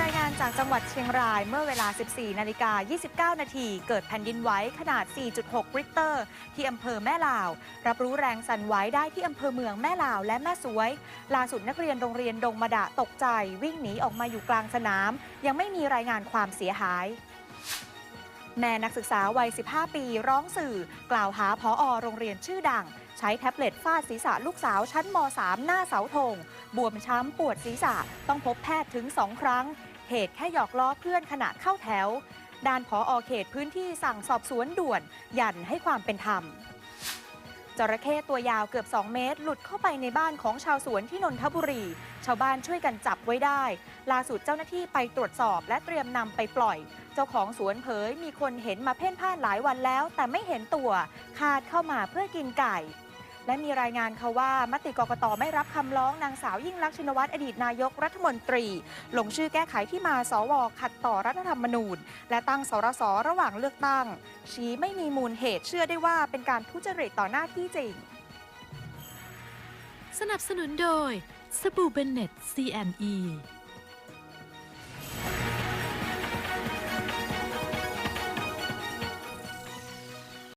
รายงานจากจังหวัดเชียงรายเมื่อเวลา 14 นาฬิกา 29 นาที เกิดแผ่นดินไหวขนาด 4.6 ริกเตอร์ ที่อำเภอแม่ลาว รับรู้แรงสั่นไหวได้ที่อำเภอเมืองแม่ลาวและแม่สวย ล่าสุดนักเรียนโรงเรียนดงมาดะตกใจ วิ่งหนีออกมาอยู่กลางสนาม ยังไม่มีรายงานความเสียหาย แม่นักศึกษาวัย 15 ปีร้องสื่อ กล่าวหาพออโรงเรียนชื่อดัง ใช้แท็บเล็ตฟาดศีรษะลูกสาวชั้นม .3 หน้าเสาธงบวมช้ำปวดศีรษะต้องพบแพทย์ถึง2ครั้ง เหตุแค่หยอกล้อเพื่อนขณะเข้าแถว ด้านพออเขตพื้นที่สั่งสอบสวนด่วน ยันให้ความเป็นธรรม จระเข้ตัวยาวเกือบ 2 เมตร หลุดเข้าไปในบ้านของชาวสวนที่นนทบุรี ชาวบ้านช่วยกันจับไว้ได้ ล่าสุดเจ้าหน้าที่ไปตรวจสอบและเตรียมนำไปปล่อย เจ้าของสวนเผยมีคนเห็นมาเพ่นพ่านหลายวันแล้ว แต่ไม่เห็นตัว คาดเข้ามาเพื่อกินไก่ และมีรายงานค่ะว่ามติกกตไม่รับคำร้องนางสาวยิ่งลักษณ์ชินวัตรอดีตนายกรัฐมนตรี ลงชื่อแก้ไขที่มาสวขัดต่อรัฐธรรมนูญ และตั้งสรสระหว่างเลือกตั้ง ชี้ไม่มีมูลเหตุเชื่อได้ว่าเป็นการทุจริตต่อหน้าที่จริง สนับสนุนโดยสบู่เบนเน็ต C&E